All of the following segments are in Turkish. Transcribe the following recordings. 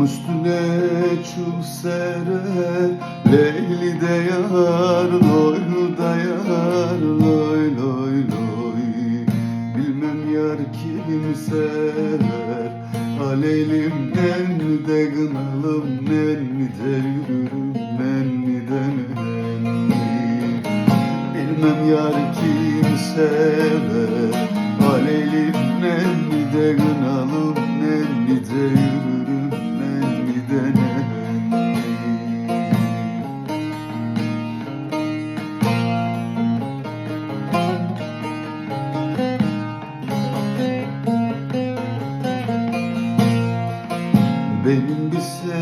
Çam üstüne çul serer Leyli de yar Loylu da yar Loy loy loy. Bilmem yar kim sever Aleylim nenni de gınalım Nenni de yürürüm Nenni de Bilmem yar kim sever Aleylim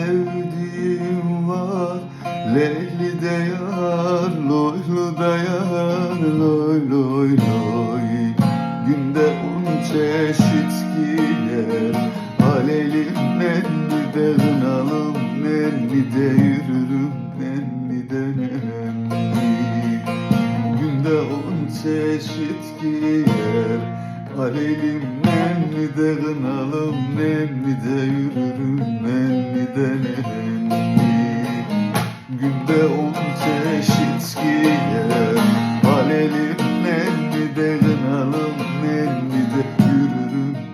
sevdiğim var. Leyli de yar, loylu da yar. Loy loy loy. Günde on çeşit giyer Aleylim nenni de hınalım Nenni de yürürüm Nenni de nenni Günde on çeşit giyer Aleylim nenni de gınalım Nenni de yürürüm Nenni de nenni Günde on çeşit giyer Aleylim nenni de gınalım Nenni de yürürüm